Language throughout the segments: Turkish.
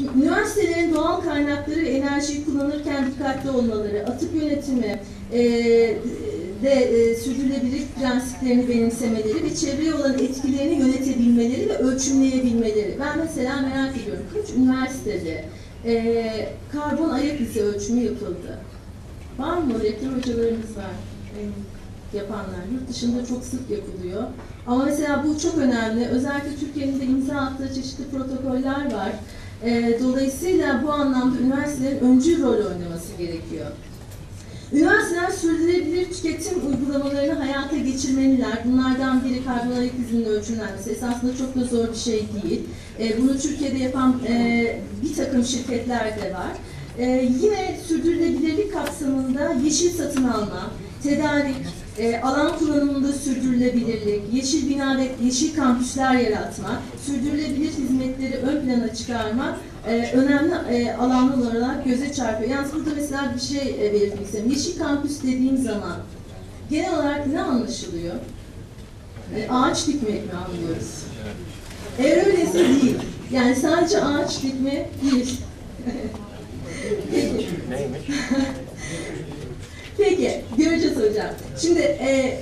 Üniversitelerin doğal kaynakları enerjiyi kullanırken dikkatli olmaları, atık yönetimi, e, de e, sürdürülebilirlik prensiplerini benimsemeleri ve çevreye olan etkilerini yönetebilmeleri ve ölçümleyebilmeleri. Ben mesela merak ediyorum, kaç üniversitede e, karbon ayak izi ölçümü yapıldı? Var mı? Rektör hocalarımız var e, yapanlar. Yurt dışında çok sık yapılıyor. Ama mesela bu çok önemli. Özellikle Türkiye'nin de imza attığı çeşitli protokoller var. E, dolayısıyla bu anlamda üniversitelerin öncü rol oynaması gerekiyor. Üniversiteler sürdürülebilir tüketim uygulamalarını hayata geçirmeliler. Bunlardan biri karbon ayak izinin ölçümlenmesi. Esasında çok da zor bir şey değil. E, bunu Türkiye'de yapan e, bir takım şirketler de var. E, yine sürdürülebilirlik kapsamında yeşil satın alma, tedarik, e, alan kullanımında sürdürülebilirlik, yeşil bina ve yeşil kampüsler yaratma, sürdürülebilir hizmetleri ön plana çıkarma e, önemli e, alanlar olarak göze çarpıyor. Yalnız burada mesela bir şey e, belirtmek istiyorum. Yeşil kampüs dediğim zaman genel olarak ne anlaşılıyor? E, ağaç dikmek mi anlıyoruz? Eğer öyleyse değil. Yani sadece ağaç dikme değil. Peki. Neymiş? Peki, göreceğiz hocam. Şimdi e,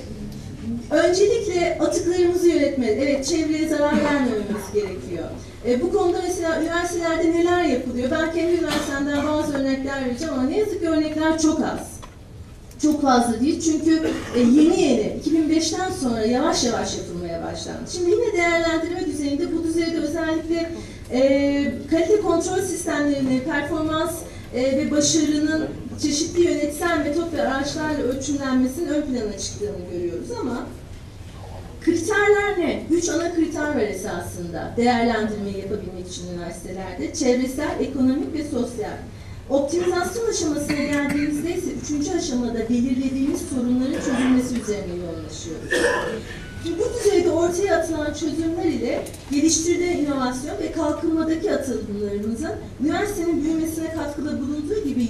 öncelikle atıklarımızı yönetmeli. Evet, çevreye zarar vermememiz gerekiyor. E, bu konuda mesela üniversitelerde neler yapılıyor? Ben kendi üniversitemden bazı örnekler vereceğim ama ne yazık ki örnekler çok az. Çok fazla değil çünkü e, yeni yeni 2005'ten sonra yavaş yavaş yapılmaya başlandı. Şimdi yine değerlendirme düzeyinde bu düzeyde özellikle e, kalite kontrol sistemlerini, performans e, ve başarının çeşitli yönetsel metot ve araçlarla ölçümlenmesinin ön plana çıktığını görüyoruz ama kriterler ne? Üç ana kriter var esasında değerlendirmeyi yapabilmek için üniversitelerde. Çevresel, ekonomik ve sosyal. Optimizasyon aşamasına geldiğimizde ise üçüncü aşamada belirlediğimiz sorunların çözülmesi üzerine yoğunlaşıyoruz. Bu düzeyde ortaya atılan çözümler ile geliştirilen inovasyon ve kalkınmadaki atılımlarımızın üniversitenin büyümesine katkıda bulunduğu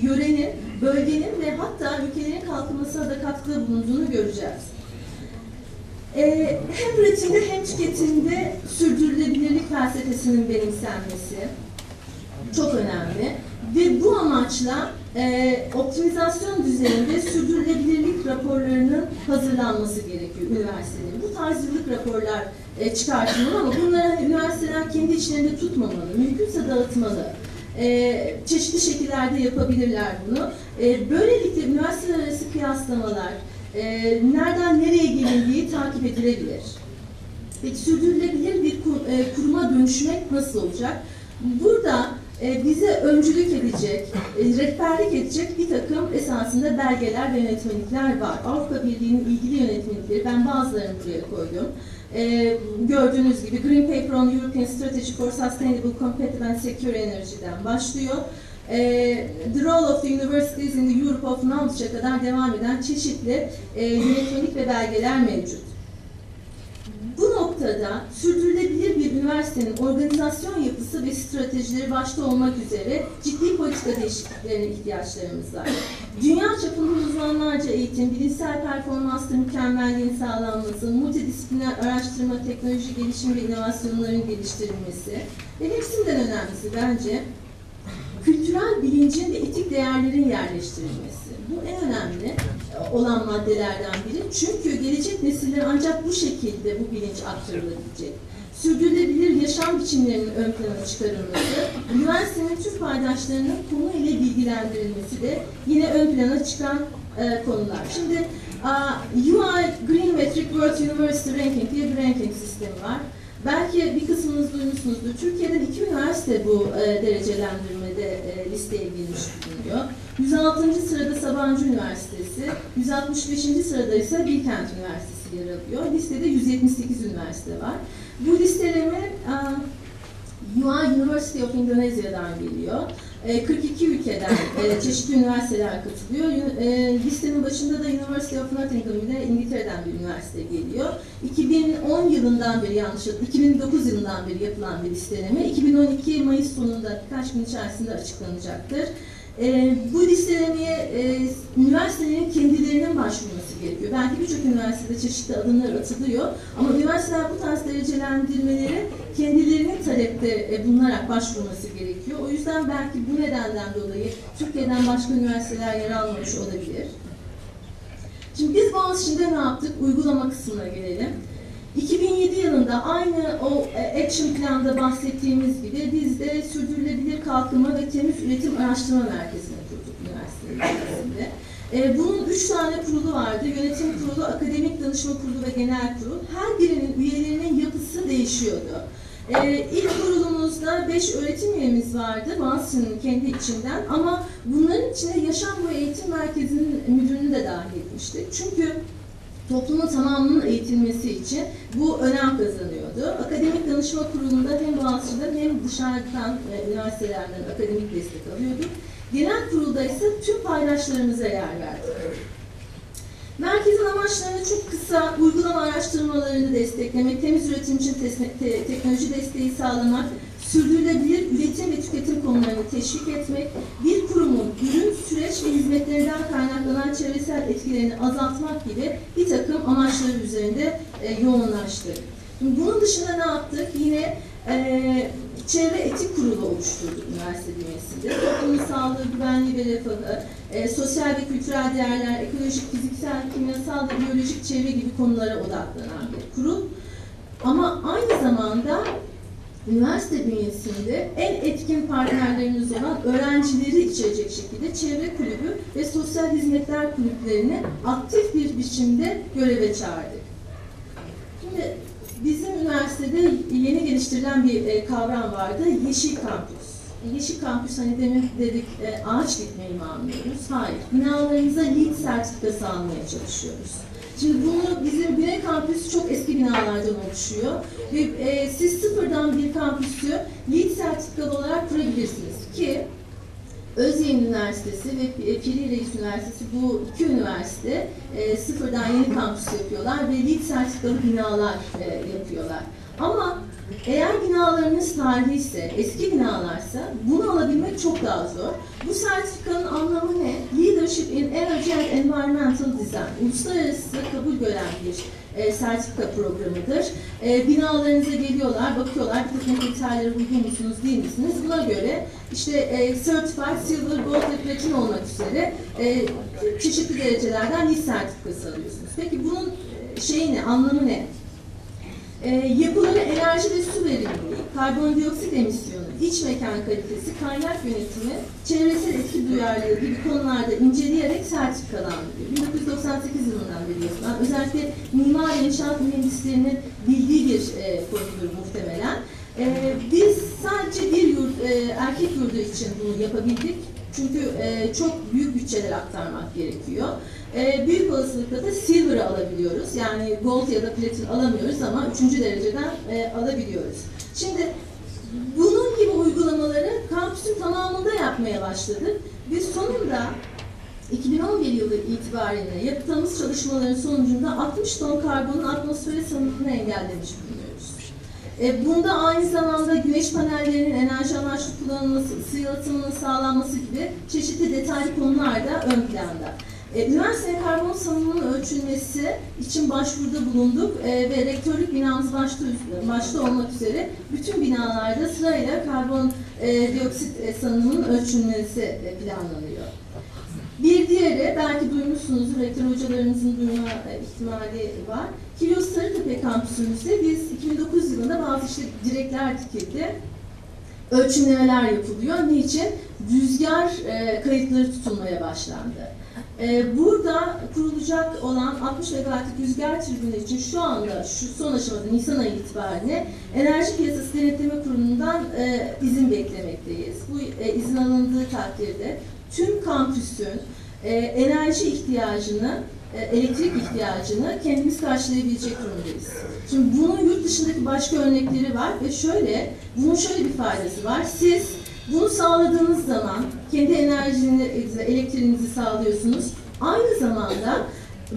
yörenin, bölgenin ve hatta ülkelerin kalkınmasına da katkıda bulunduğunu göreceğiz. Ee, hem üretimde hem tüketimde sürdürülebilirlik felsefesinin benimsenmesi çok önemli. Ve bu amaçla e, optimizasyon düzeyinde sürdürülebilirlik raporlarının hazırlanması gerekiyor üniversitelerin. Bu tarz yıllık raporlar e, çıkartılmalı ama bunları hani üniversiteler kendi içlerinde tutmamalı, mümkünse dağıtmalı. E, çeşitli şekillerde yapabilirler bunu. E, böylelikle üniversiteler arası kıyaslamalar, e, nereden nereye gelindiği takip edilebilir. Peki sürdürülebilir bir kur, e, kuruma dönüşmek nasıl olacak? Burada e, bize öncülük edecek, e, rehberlik edecek bir takım esasında belgeler ve yönetmelikler var. Avrupa Birliği'nin ilgili yönetmelikleri, ben bazılarını buraya koydum. E, gördüğünüz gibi Green Paper on European Strategy for Sustainable, Competitive and Secure Energy'den başlıyor. E, the Role of the Universities in the Europe of Knowledge'a kadar devam eden çeşitli e, yönetmelik ve belgeler mevcut. Noktada sürdürülebilir bir üniversitenin organizasyon yapısı ve stratejileri başta olmak üzere ciddi politika değişikliklerine ihtiyaçlarımız var. Dünya çapında uzmanlarca eğitim, bilimsel performansta mükemmelliğin sağlanması, multidisipliner araştırma, teknoloji gelişim ve inovasyonların geliştirilmesi ve hepsinden önemlisi bence kültürel bilincin ve etik değerlerin yerleştirilmesi. Bu en önemli olan maddelerden biri. Çünkü gelecek nesiller ancak bu şekilde bu bilinç aktarılabilecek. Sürdürülebilir yaşam biçimlerinin ön plana çıkarılması, üniversitenin tüm paydaşlarının konu ile bilgilendirilmesi de yine ön plana çıkan e, konular. Şimdi a, UI Green Metric World University Ranking diye bir ranking sistemi var. Belki bir kısmınız duymuşsunuzdur. Türkiye'den iki üniversite bu e, derecelendirmede e, listeye girmiş bulunuyor. 106. sırada Sabancı Üniversitesi, 165. sırada ise Bilkent Üniversitesi yer alıyor. Listede 178 üniversite var. Bu listeleme UI University of Indonesia'dan geliyor. 42 ülkeden çeşitli üniversiteler katılıyor. Listenin başında da University of Nottingham ile İngiltere'den bir üniversite geliyor. 2010 yılından beri yanlış 2009 yılından beri yapılan bir listeleme. 2012 Mayıs sonunda birkaç gün içerisinde açıklanacaktır. E, bu listelemeye e, üniversitelerin kendilerinin başvurması gerekiyor. Belki birçok üniversitede çeşitli adımlar atılıyor ama üniversiteler bu tarz derecelendirmeleri kendilerinin talepte e, bulunarak başvurması gerekiyor. O yüzden belki bu nedenden dolayı Türkiye'den başka üniversiteler yer almamış olabilir. Şimdi biz Boğaziçi'nde ne yaptık? Uygulama kısmına gelelim. 2007 yılında aynı o e, action planda bahsettiğimiz gibi biz de sürdürülebilir kalkınma ve temiz üretim araştırma merkezini kurduk üniversitemizde. E, bunun üç tane kurulu vardı. Yönetim kurulu, akademik danışma kurulu ve genel kurul. Her birinin üyelerinin yapısı değişiyordu. Ee, ilk kurulumuzda 5 öğretim üyemiz vardı Boğaziçi'nin kendi içinden ama bunların içine Yaşam ve Eğitim Merkezi'nin müdürünü de dahil etmiştik. Çünkü toplumun tamamının eğitilmesi için bu önem kazanıyordu. Akademik Danışma Kurulu'nda hem Boğaziçi'den hem dışarıdan e, üniversitelerden akademik destek alıyorduk. Genel kurulda ise tüm paydaşlarımıza yer verdik. Merkezin amaçlarını çok kısa uygulama araştırmalarını desteklemek, temiz üretim için te teknoloji desteği sağlamak, sürdürülebilir üretim ve tüketim konularını teşvik etmek, bir kurumun ürün, süreç ve hizmetlerinden kaynaklanan çevresel etkilerini azaltmak gibi bir takım amaçları üzerinde e, yoğunlaştık. Bunun dışında ne yaptık? Yine e, çevre etik kurulu oluşturduk üniversite bünyesinde. Toplumun sağlığı, güvenliği ve refahı, e, sosyal ve kültürel değerler, ekolojik, fiziksel, kimyasal ve biyolojik çevre gibi konulara odaklanan bir kurul. Ama aynı zamanda üniversite bünyesinde en etkin partnerlerimiz olan öğrencileri içerecek şekilde çevre kulübü ve sosyal hizmetler kulüplerini aktif bir biçimde göreve çağırdık. Şimdi bizim üniversitede yeni geliştirilen bir e, kavram vardı, yeşil kampüs. E, yeşil kampüs hani demin dedik e, ağaç dikmeyi mi anlıyoruz? Hayır. Binalarımıza LEED sertifikası almaya çalışıyoruz. Şimdi bunu bizim Güney Kampüsü çok eski binalardan oluşuyor. Ve e, siz sıfırdan bir kampüsü LEED sertifikalı olarak kurabilirsiniz ki Özyeğin Üniversitesi ve Piri Reis Üniversitesi bu iki üniversite e, sıfırdan yeni kampüs yapıyorlar ve LEED sertifikalı binalar e, yapıyorlar. Ama eğer binalarınız tarihi ise, eski binalarsa bunu alabilmek çok daha zor. Bu sertifikanın anlamı ne? Leadership in Energy and Environmental Design. Uluslararası kabul gören bir e, sertifika programıdır. E, binalarınıza geliyorlar, bakıyorlar bir takım kriterlere uygun musunuz, değil misiniz? Buna göre işte e, Certified Silver, Gold ve Platin olmak üzere e, çeşitli derecelerden LEED sertifikası alıyorsunuz. Peki bunun e, şeyi ne, anlamı ne? E, yapıları enerji ve su verimliliği, karbondioksit emisyonu, iç mekan kalitesi, kaynak yönetimi, çevresel etki duyarlılığı gibi konularda inceleyerek sertifikalandırıyor. 1998 yılından beri yapılan, özellikle mimar inşaat mühendislerinin bildiği bir e, konudur muhtemelen. E, biz sadece bir yurt, e, erkek yurdu için bunu yapabildik. Çünkü e, çok büyük bütçeler aktarmak gerekiyor. E, büyük olasılıkla da silver'ı alabiliyoruz. Yani gold ya da platin alamıyoruz ama üçüncü dereceden e, alabiliyoruz. Şimdi bunun gibi uygulamaları kampüsün tamamında yapmaya başladık. Biz sonunda 2011 yılı itibariyle yaptığımız çalışmaların sonucunda 60 ton karbonun atmosfere salınımını engellemiş bulunuyoruz. E, bunda aynı zamanda güneş panellerinin enerji amaçlı kullanılması, ısı yalıtımının sağlanması gibi çeşitli detaylı konular da ön planda. E, üniversiteye karbon salınımının ölçülmesi için başvuruda bulunduk e, ve rektörlük binamız başta, başta olmak üzere bütün binalarda sırayla karbon e, dioksit e, salınımının ölçülmesi e, planlanıyor. Bir diğeri, belki duymuşsunuzdur, rektör hocalarımızın duyma e, ihtimali var. Kilyos Sarıtepe kampüsümüzde biz 2009 yılında bazı işte direkler dikildi. Ölçümlemeler yapılıyor. Niçin? Rüzgar e, kayıtları tutulmaya başlandı. E, burada kurulacak olan 60 megawattlık rüzgar tribünü için şu anda, şu son aşamada Nisan ayı itibariyle Enerji Piyasası Denetleme Kurulu'ndan e, izin beklemekteyiz. Bu e, izin alındığı takdirde tüm kampüsün e, enerji ihtiyacını, e, elektrik ihtiyacını kendimiz karşılayabilecek durumdayız. Şimdi bunun yurt dışındaki başka örnekleri var ve şöyle, bunun şöyle bir faydası var. Siz bunu sağladığınız zaman kendi enerjinizi, elektriğinizi sağlıyorsunuz. Aynı zamanda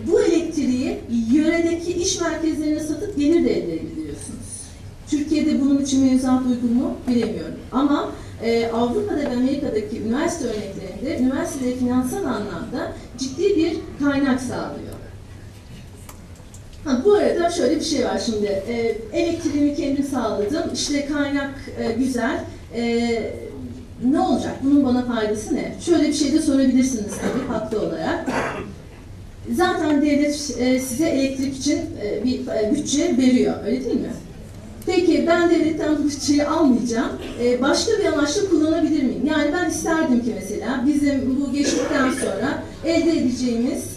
bu elektriği yöredeki iş merkezlerine satıp gelir de elde edebiliyorsunuz. Türkiye'de bunun için mevzuat uygun mu bilemiyorum. Ama e, Avrupa'da ve Amerika'daki üniversite örneklerinde üniversiteleri finansal anlamda ciddi bir kaynak sağlıyor. Ha, bu arada şöyle bir şey var şimdi. E, elektriğimi kendim sağladım. İşte kaynak e, güzel. E, ne olacak? Bunun bana faydası ne? Şöyle bir şey de sorabilirsiniz tabii haklı olarak. Zaten devlet e, size elektrik için e, bir bütçe veriyor. Öyle değil mi? Peki ben devletten bu bütçeyi almayacağım. E, başka bir amaçla kullanabilir miyim? Yani ben isterdim ki mesela bizim bu geçtikten sonra elde edeceğimiz